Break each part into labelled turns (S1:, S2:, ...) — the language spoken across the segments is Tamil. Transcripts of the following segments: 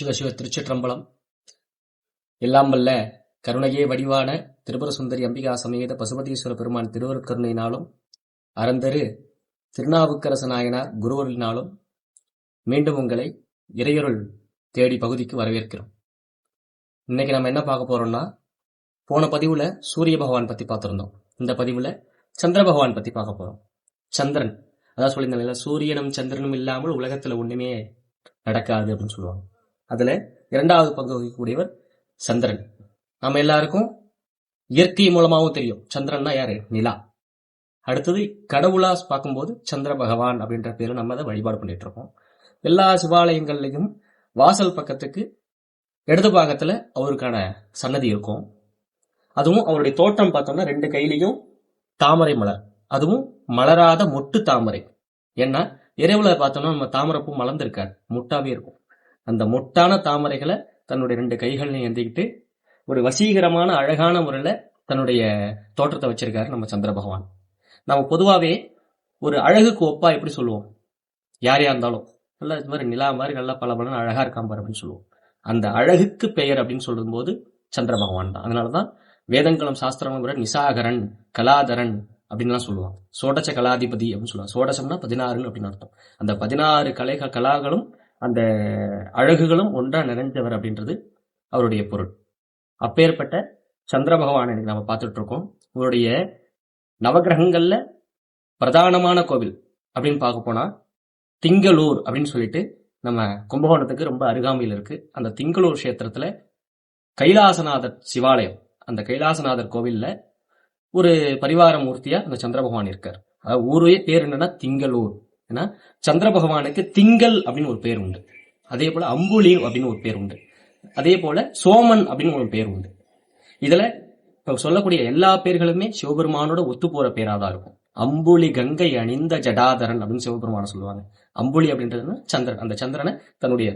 S1: சிவ சிவ திருச்சிற்றம்பலம். எல்லாம் வல்ல கருணையே வடிவான திருபுர சுந்தரி அம்பிகா சமேத பசுபதீஸ்வர பெருமான் திருவருட்கருணையினாலும் அறந்தரு திருநாவுக்கரச நாயனார் குருவரினாலும் மீண்டும் உங்களை இறையருள் தேடி பகுதிக்கு வரவேற்கிறோம். இன்னைக்கு நம்ம என்ன பார்க்க போறோம்னா போன பதிவுல சூரிய பகவான் பத்தி பார்த்துருந்தோம். இந்த பதிவுல சந்திர பகவான் பத்தி பார்க்க போறோம். சந்திரன். அதான் சொல்லியிருந்தாங்க சூரியனும் சந்திரனும் இல்லாமல் உலகத்துல ஒண்ணுமே நடக்காது அப்படின்னு சொல்லுவாங்க. அதுல இரண்டாவது பங்கு வகிக்கக்கூடியவர் சந்திரன். நம்ம எல்லாருக்கும் இயற்கை மூலமாகவும் தெரியும். சந்திரன்னா யாரு? நிலா. அடுத்தது கடவுளா பார்க்கும்போது சந்திர பகவான் அப்படின்ற பேரு நம்ம அதை வழிபாடு பண்ணிட்டு இருக்கோம். எல்லா சிவாலயங்கள்லையும் வாசல் பக்கத்துக்கு இடது பாகத்துல அவருக்கான சன்னதி இருக்கும். அதுவும் அவருடைய தோற்றம் பார்த்தோம்னா ரெண்டு கையிலையும் தாமரை மலர். அதுவும் மலராத மொட்டு தாமரை. ஏன்னா இரவுல பார்த்தோம்னா நம்ம தாமரைப்பூ மலர்ந்திருக்காது. முட்டாவே இருக்கும். அந்த மொட்டான தாமரைகளை தன்னுடைய ரெண்டு கைகளையும் ஏந்திக்கிட்டு ஒரு வசீகரமான அழகான முறையில் தன்னுடைய தோற்றத்தை வச்சிருக்காரு நம்ம சந்திர பகவான். நம்ம பொதுவாகவே ஒரு அழகுக்கு ஒப்பா எப்படி சொல்லுவோம்? யாரையா இருந்தாலும். நல்லா இது மாதிரி நிலா மாதிரி நல்லா பல பலன் அழகா இருக்காம பாரு அப்படின்னு சொல்லுவோம். அந்த அழகுக்கு பெயர் அப்படின்னு சொல்லும்போது சந்திர பகவான் தான். அதனாலதான் வேதங்களும் சாஸ்திரமும் கூட நிசாகரன் கலாதரன் அப்படின்லாம் சொல்லுவாங்க. சோடச கலாதிபதி அப்படின்னு சொல்லுவாங்க. சோடசம்னா பதினாறுன்னு அப்படின்னு அர்த்தம். அந்த பதினாறு கலைகள் கலாகளும் அந்த அழகுகளும் ஒன்றா நிறைஞ்சவர் அப்படின்றது அவருடைய பொருள். அப்பேற்பட்ட சந்திர பகவான் இன்னைக்கு நம்ம பார்த்துட்டு இருக்கோம் இவருடைய நவகிரகங்கள்ல பிரதானமான கோவில் அப்படின்னு பார்க்க போனா திங்களூர் அப்படின்னு சொல்லிட்டு நம்ம கும்பகோணத்துக்கு ரொம்ப அருகாமையில் இருக்கு. அந்த திங்களூர் கஷேத்திரத்துல கைலாசநாதர் சிவாலயம். அந்த கைலாசநாதர் கோவில்ல ஒரு பரிவார மூர்த்தியா அந்த சந்திர பகவான் இருக்கார். அதாவது ஊரே பேர் என்னன்னா திங்களூர். ஏன்னா சந்திர பகவானுக்கு திங்கள் அப்படின்னு ஒரு பேர் உண்டு. அதே போல அம்புலி அப்படின்னு ஒரு பேர் உண்டு. அதே போல சோமன் அப்படின்னு ஒரு பேர் உண்டு. இதுல இப்ப சொல்லக்கூடிய எல்லா பேர்களுமே சிவபெருமானோட ஒத்து போற பேரா தான் இருக்கும். அம்புலி கங்கை அணிந்த ஜடாதரன் அப்படின்னு சிவபெருமான சொல்லுவாங்க. அம்புலி அப்படின்றதுன்னா சந்திரன். அந்த சந்திரனை தன்னுடைய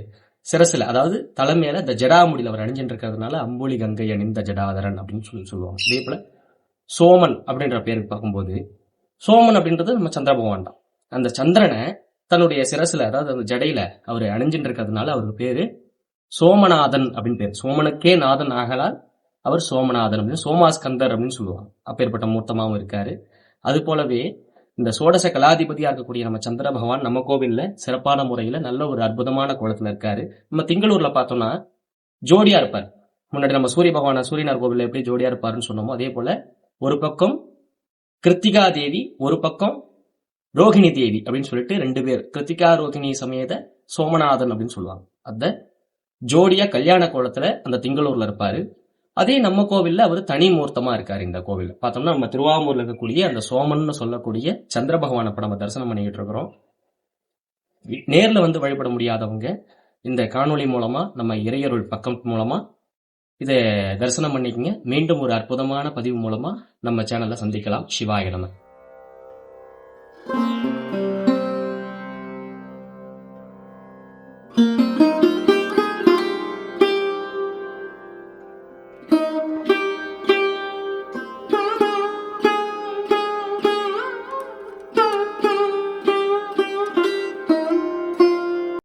S1: சிரசுல அதாவது தலைமையில இந்த ஜடாமுடியில் அவர் அணிஞ்சிட்டு இருக்கிறதுனால அம்புலி கங்கை அணிந்த ஜடாதரன் அப்படின்னு சொல்லி சொல்லுவாங்க. அதே போல சோமன் அப்படின்ற பேருக்கு பார்க்கும்போது சோமன் அப்படின்றது நம்ம சந்திர பகவான் தான். அந்த சந்திரனை தன்னுடைய சிரசுல அதாவது அந்த ஜடையில அவர் அணிஞ்சின்னு இருக்கிறதுனால அவருக்கு பேரு சோமநாதன் அப்படின்னு பேர். சோமனுக்கே நாதன் ஆகலால் அவர் சோமநாதன் அப்படின்னு சோமாஸ்கந்தர் அப்படின்னு சொல்லுவாங்க. அப்பேற்பட்ட மூர்த்தமாகவும் இருக்காரு. அது போலவே இந்த சோடச கலாதிபதியா இருக்கக்கூடிய நம்ம சந்திர பகவான் நம்ம கோவில்ல சிறப்பான முறையில நல்ல ஒரு அற்புதமான கோலத்துல இருக்காரு. நம்ம திங்களூர்ல பார்த்தோம்னா ஜோடியா இருப்பார். முன்னாடி நம்ம சூரிய பகவான் சூரியனார் கோவில்ல எப்படி ஜோடியா இருப்பாருன்னு சொன்னோமோ அதே போல ஒரு பக்கம் கிருத்திகா தேவி ஒரு பக்கம் ரோகிணி தேவி அப்படின்னு சொல்லிட்டு ரெண்டு பேர் கிருத்திகா ரோகிணி சமேத சோமநாதன் அப்படின்னு சொல்லுவாங்க. அந்த ஜோடியா கல்யாண கோலத்துல அந்த திங்களூர்ல இருப்பாரு. அதே நம்ம கோவில்ல அவர் தனி மூர்த்தமா இருக்காரு இந்த கோவில் பார்த்தோம்னா நம்ம திருவாமூர்ல இருக்கக்கூடிய அந்த சோமன்னு சொல்லக்கூடிய சந்திர பகவானை இப்ப நம்ம தரிசனம் பண்ணிக்கிட்டு இருக்கிறோம். நேர்ல வந்து வழிபட முடியாதவங்க இந்த காணொளி மூலமா நம்ம இறையருள் பக்கம் மூலமா இதை தரிசனம் பண்ணிக்கங்க. மீண்டும் ஒரு அற்புதமான பதிவு மூலமா நம்ம சேனல்ல சந்திக்கலாம். சிவாய